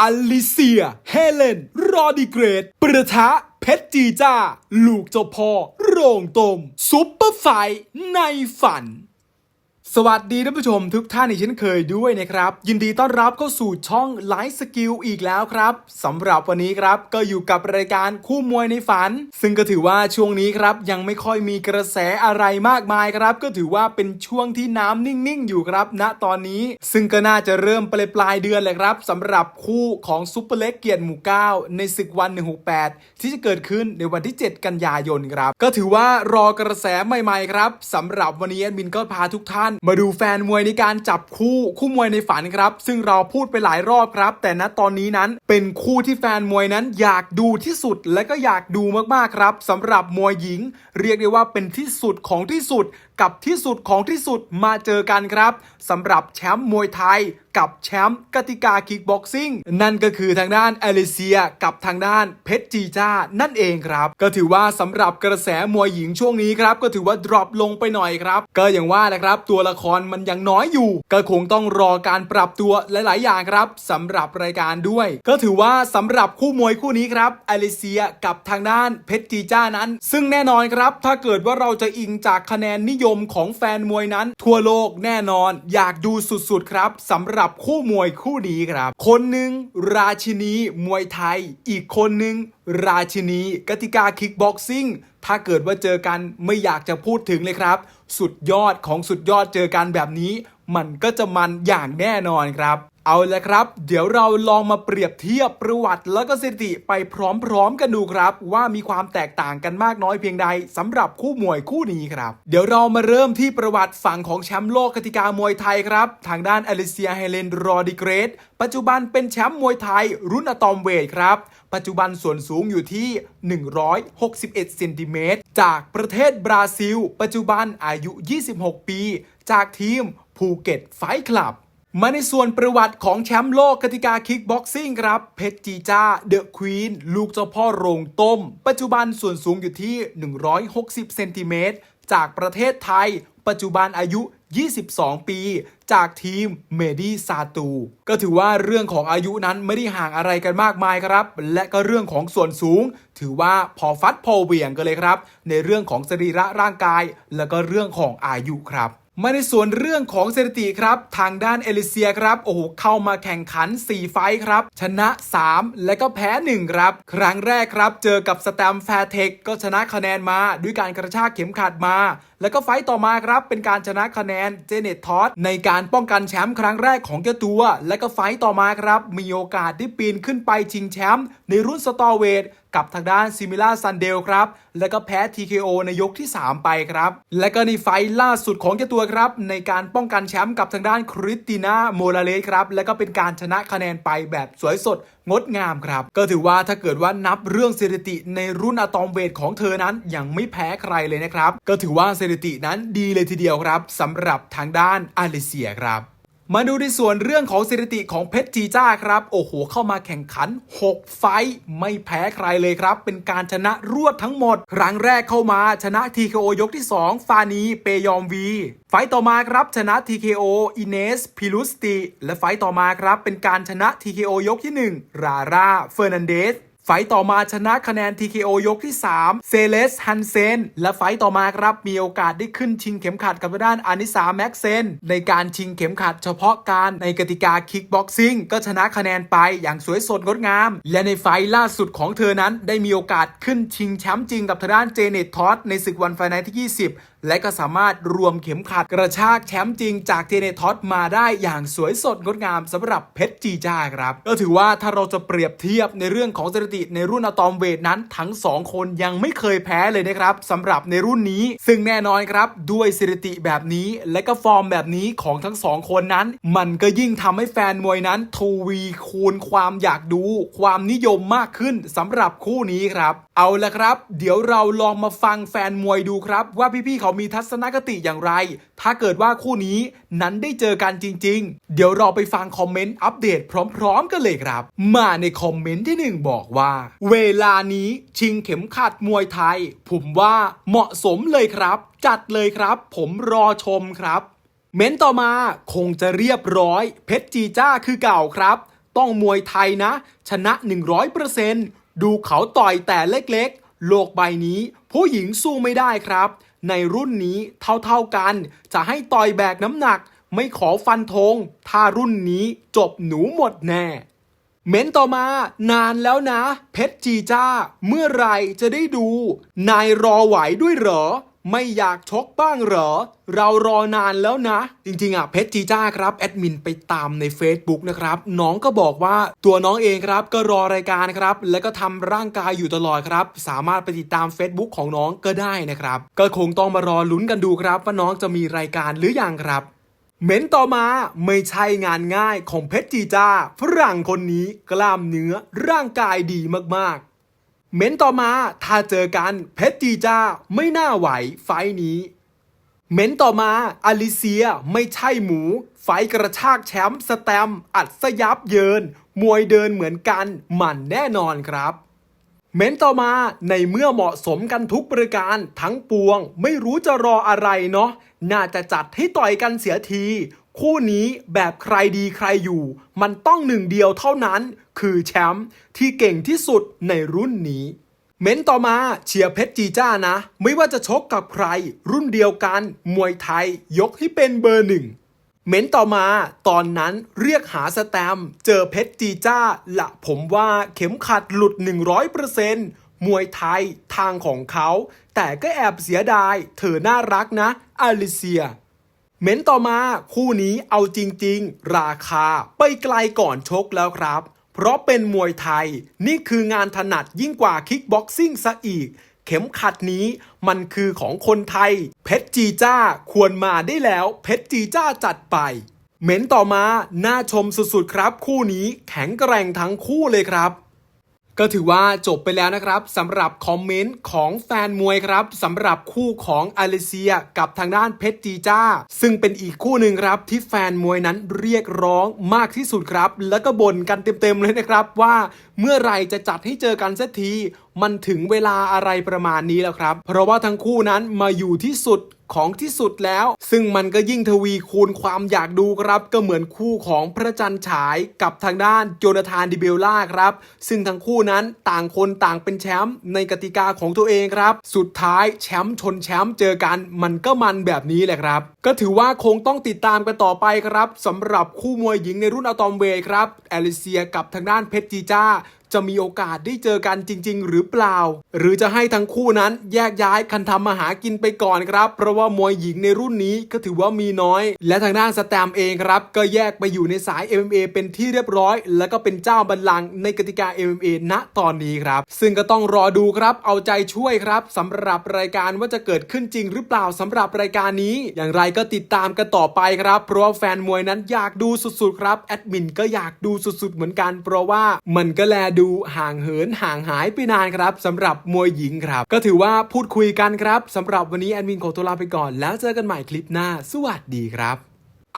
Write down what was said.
อลิเซีย เฮเลน รอดิเกรด ประทะ เพชรจีจ้า ลูกเจ้าพ่อ โรงตม ซุปเปอร์ไฟในฝัน สวัสดีท่านผู้ชมทุกท่านอีกเช่นเคยด้วยนะครับ ยินดีต้อนรับเข้าสู่ช่องไลฟ์สกิลอีกแล้วครับสำหรับวันนี้ครับก็อยู่กับรายการคู่มวยในฝัน ซึ่งก็ถือว่าช่วงนี้ครับยังไม่ค่อยมีกระแสอะไรมากมายครับ ก็ถือว่าเป็นช่วงที่น้ำนิ่งๆ อยู่ครับ ณตอนนี้ ซึ่งก็น่าจะเริ่มปลายปลายเดือนเลยครับสำหรับคู่ของซุปเปอร์เล็กเกียรติหมู่เก้าในศึกวัน168 ที่จะเกิดขึ้นในวันที่ 7 กันยายนครับก็ถือว่ารอกระแสใหม่ๆครับสำหรับวันนี้แอดมินก็พาทุกท่านมาดูแฟนมวยในการจับคู่คู่มวยในฝันครับ ซึ่งเราพูดไปหลายรอบครับ แต่ณตอนนี้นั้นเป็นคู่ที่แฟนมวยนั้นอยากดูที่สุดและก็อยากดูมากๆครับสำหรับมวยหญิง เรียกได้ว่าเป็นที่สุดของที่สุด กับที่สุดของที่สุดมาเจอกันครับสำหรับแชมป์มวยไทยกับแชมป์กติกาคิกบ็อกซิ่งนั่นก็คือทางด้านเอลิเซียกับทางด้านเพชรจีจ้านั่นเองครับ ก็ถือว่าสำหรับกระแสมวยหญิงช่วงนี้ครับ ก็ถือว่าดรอปลงไปหน่อยครับ ก็อย่างว่านะครับ ตัวละครมันยังน้อยอยู่ ก็คงต้องรอการปรับตัวหลาย ๆ อย่างครับสำหรับรายการด้วย ก็ถือว่าสำหรับคู่มวยคู่นี้ครับเอลิเซียกับทางด้านเพชรจีจ้านั้น ซึ่งแน่นอนครับ ถ้าเกิดว่าเราจะอิงจากคะแนนนิยมของแฟนมวยนั้น ทั่วโลกแน่นอน อยากดูสุดๆครับสำหรับคู่มวยคู่นี้ครับ คนหนึ่งราชินีมวยไทย อีกคนหนึ่งราชินีกติกาคิกบ็อกซิ่งถ้าเกิดว่าเจอกันไม่อยากจะพูดถึงเลยครับ สุดยอดของสุดยอดเจอกันแบบนี้ มันก็จะมันอย่างแน่นอนครับ เอาละครับ เดี๋ยวเราลองมาเปรียบเทียบประวัติแล้วก็สถิติไปพร้อมๆกันดูครับ ว่ามีความแตกต่างกันมากน้อยเพียงใดสำหรับคู่มวยคู่นี้ครับ เดี๋ยวเรามาเริ่มที่ประวัติฝั่งของแชมป์โลกกติกามวยไทยครับ ทางด้านอลิเซียเฮเลนรอดิเกรดปัจจุบันเป็นแชมป์มวยไทย รุ่นอะตอมเวทครับ ปัจจุบันส่วนสูงอยู่ที่ 161เซนติเมตรจากประเทศบราซิล ปัจจุบันอายุ 26 ปี จากทีมภูเก็ตไฟคลับ มาในส่วนประวัติของแชมป์โลกกติกาคิกบ็อกซิ่งครับ เพชรจีจ้า เดอะควีน ลูกเจ้าพ่อโรงต้ม ปัจจุบันส่วนสูงอยู่ที่ 160 เซนติเมตร จากประเทศไทย ปัจจุบันอายุ 22 ปี จากทีมเมดีซาตู ก็ถือว่าเรื่องของอายุนั้นไม่ได้ห่างอะไรกันมากมายครับ และก็เรื่องของส่วนสูง ถือว่าพอฟัดพอเหวี่ยงกันเลยครับ ในเรื่องของสรีระร่างกาย และก็เรื่องของอายุครับ มาในส่วนเรื่องของสถิติครับ ทางด้านเอลิเซียครับ โอ้โห เข้ามาแข่งขัน 4 ไฟครับ ชนะ 3 และก็แพ้ 1 ครับ ครั้งแรกครับ เจอกับสแตมแฟร์เทคก็ชนะคะแนนมา ด้วยการกระชากเข็มขัดมา แล้วก็ไฟต่อมาครับ เป็นการชนะคะแนนเจเน็ตทอสในการป้องกันแชมป์ครั้งแรกของเจ้าตัว และก็ไฟต์ต่อมาครับ มีโอกาสได้ปีนขึ้นไปชิงแชมป์ในรุ่นสตอเวทกับทางด้านซิมิล่าซันเดลครับ แล้วก็แพ้ TKO ในยกที่ 3 ไปครับ และก็ในไฟล์ล่าสุดของเจ้าตัวครับ ในการป้องกันแชมป์กับทางด้านคริสติน่าโมราเลสครับ แล้วก็เป็นการชนะคะแนนไปแบบสวยสดงดงามครับ ก็ถือว่าถ้าเกิดว่านับเรื่องสถิติในรุ่นอะตอมเวทของเธอนั้นยังไม่แพ้ใครเลยนะครับ ก็ถือว่าสถิตินั้นดีเลยทีเดียวครับสำหรับทางด้านอาเลเซียครับ มาดูในส่วนเรื่องของสถิติของเพชรจีจ้าครับ โอ้โห เข้ามาแข่งขัน 6 ไฟท์ไม่แพ้ใครเลยครับ เป็นการชนะรวดทั้งหมด ครั้งแรกเข้ามาชนะ TKO ยกที่ 2 ฟานี เปยอมวี ไฟต์ต่อมาครับชนะ TKO อินเนส พิลุสติ และไฟต์ต่อมาครับ เป็นการชนะ TKO ยกที่ 1 ราร่าเฟอร์นันเดส ไฟต่อมาชนะคะแนน TKO ยกที่ 3 เซเลสฮันเซน และไฟต่อมาครับ มีโอกาสได้ขึ้นชิงเข็มขัดกับด้านอานิสาแม็กเซน ในการชิงเข็มขัดเฉพาะการในกติกาคิกบ็อกซิ่งก็ชนะคะแนนไปอย่างสวยสดงดงาม และในไฟล่าสุดของเธอนั้นได้มีโอกาสขึ้นชิงแชมป์จริงกับทางด้านเจเน็ตทอสในศึกวันไฟนท์ที่ 20และก็สามารถรวมเข็มขัดกระชากแชมป์จริงจากเจเนทอสมาได้อย่างสวยสดงดงามสำหรับเพชรจีจ้าครับ ก็ถือว่าถ้าเราจะเปรียบเทียบในเรื่องของสถิติในรุ่นอะตอมเวทนั้นทั้ง 2 คนยังไม่เคยแพ้เลยนะครับสำหรับในรุ่นนี้ ซึ่งแน่นอนครับด้วยสถิติแบบนี้และก็ฟอร์มแบบนี้ของทั้งสองคนนั้น มันก็ยิ่งทำให้แฟนมวยนั้นทวีคูณความอยากดู ความนิยมมากขึ้นสำหรับคู่นี้ครับ เอาละครับ เดี๋ยวเราลองมาฟังแฟนมวยดูครับ ว่าพี่ๆเขามีทัศนคติอย่างไร ถ้าเกิดว่าคู่นี้นั้นได้เจอกันจริง ๆ เดี๋ยวเราไปฟังคอมเมนต์อัปเดตพร้อม ๆ กันเลยครับ มาในคอมเมนต์ที่หนึ่งบอกว่า เวลานี้ชิงเข็มขัดมวยไทย ผมว่าเหมาะสมเลยครับ จัดเลยครับ ผมรอชมครับ เม้นต์ต่อมาคงจะเรียบร้อย เพชรจีจ้าคือเก่าครับ ต้องมวยไทยนะ ชนะ 100% ดูเขาต่อยแต่เล็กๆ โลกใบนี้ ผู้หญิงสู้ไม่ได้ครับ ในรุ่นนี้เท่าๆกัน จะให้ต่อยแบกน้ำหนัก ไม่ขอฟันธงถ้ารุ่นนี้จบหนูหมดแน่ เม้นต่อมานานแล้วนะ เพชรจีจ้า เมื่อไรจะได้ดู นายรอไหวด้วยเหรอ ไม่อยากชกบ้างเหรอ เรารอนานแล้วนะ จริงๆอะเพชรจีจ้าครับแอดมินไปตามใน Facebook นะครับ น้องก็บอกว่าตัวน้องเองครับก็รอรายการครับ แล้วก็ทำร่างกายอยู่ตลอดครับ สามารถไปติดตาม Facebook ของน้องก็ได้นะครับ ก็คงต้องมารอลุ้นกันดูครับว่าน้องจะมีรายการหรือยังครับเม้นต่อมาไม่ใช่งานง่ายของเพชรจีจ้าฝรั่งคนนี้กล้ามเนื้อร่างกายดีมากๆ เม้นต่อมาถ้าเจอกันเพชรจีจ้าไม่น่าไหวไฟนี้ เม้นต่อมาอลิเซียไม่ใช่หมู ไฟกระชากแชมป์สแตมอัดสยับเยิน มวยเดินเหมือนกันหมันแน่นอนครับ เม้นต่อมาในเมื่อเหมาะสมกันทุกประการทั้งปวง ไม่รู้จะรออะไรเนาะน่าจะจัดให้ต่อยกันเสียที คู่นี้แบบใครดีใครอยู่ มันต้องหนึ่งเดียวเท่านั้น คือแชมป์ที่เก่งที่สุดในรุ่นนี้ เม้นต่อมาเชียร์เพชรจีจ้านะ ไม่ว่าจะชกกับใคร รุ่นเดียวกัน มวยไทย ยกให้เป็นเบอร์หนึ่งเม้นต่อมาตอนนั้นเรียกหาสแตม เจอเพชรจีจ้าละผมว่าเข็มขัดหลุด 100%มวยไทยทางของเขา แต่ก็แอบเสียดาย เธอน่ารักนะอลิเซีย เม้นต่อมาคู่นี้เอาจริง ๆ ราคาไปไกลก่อนชกแล้วครับ เพราะเป็นมวยไทย นี่คืองานถนัดยิ่งกว่าคิกบ็อกซิ่งซะอีก เข็มขัดนี้มันคือของคนไทย เพชรจีจ้าควรมาได้แล้ว เพชรจีจ้าจัดไปเม้นต่อมา น่าชมสุดๆครับ คู่นี้แข็งแกร่งทั้งคู่เลยครับ ก็ถือว่าจบไปแล้วนะครับสำหรับคอมเมนต์ของแฟนมวยครับสำหรับคู่ของอาเลเซียกับทางด้านเพชรจีจ้า ซึ่งเป็นอีกคู่หนึ่งครับที่แฟนมวยนั้นเรียกร้องมากที่สุดครับ แล้วก็บ่นกันเต็มๆเลยนะครับว่าเมื่อไรจะจัดให้เจอกันสักทีมันถึงเวลาอะไรประมาณนี้แล้วครับ เพราะว่าทั้งคู่นั้นมาอยู่ที่สุด ของที่สุดแล้ว ซึ่งมันก็ยิ่งทวีคูณความอยากดูครับก็เหมือนคู่ของพระจันทร์ฉายกับทางด้านโจนาธานดิเบลล่าครับ ซึ่งทั้งคู่นั้นต่างคนต่างเป็นแชมป์ในกติกาของตัวเองครับ สุดท้ายแชมป์ชนแชมป์เจอกันมันก็มันแบบนี้แหละครับ ก็ถือว่าคงต้องติดตามกันต่อไปครับสำหรับคู่มวยหญิงในรุ่นอะตอมเวทครับแอลิเซียกับทางด้านเพชรจีจ้า จะมีโอกาสได้เจอกันจริง ๆ หรือเปล่า หรือจะให้ทั้งคู่นั้นแยกย้ายคันทำมาหากินไปก่อนครับ เพราะว่ามวยหญิงในรุ่นนี้ก็ถือว่ามีน้อย และทางด้านสแตมเองครับ ก็แยกไปอยู่ในสาย MMA เป็นที่เรียบร้อย แล้วก็เป็นเจ้าบัลลังก์ในกติกา MMA ณตอนนี้ครับ ซึ่งก็ต้องรอดูครับเอาใจช่วยครับสำหรับรายการว่าจะเกิดขึ้นจริงหรือเปล่าสำหรับรายการนี้ อย่างไรก็ติดตามกันต่อไปครับเพราะว่าแฟนมวยนั้นอยากดูสุดๆครับแอดมินก็อยากดูสุดๆเหมือนกัน เพราะว่ามันก็แลดูห่างเหินห่างหายไปนานครับสำหรับมวยหญิงครับ ก็ถือว่าพูดคุยกันครับสำหรับวันนี้แอดมินขอตัวลาไปก่อน แล้วเจอกันใหม่คลิปหน้า สวัสดีครับ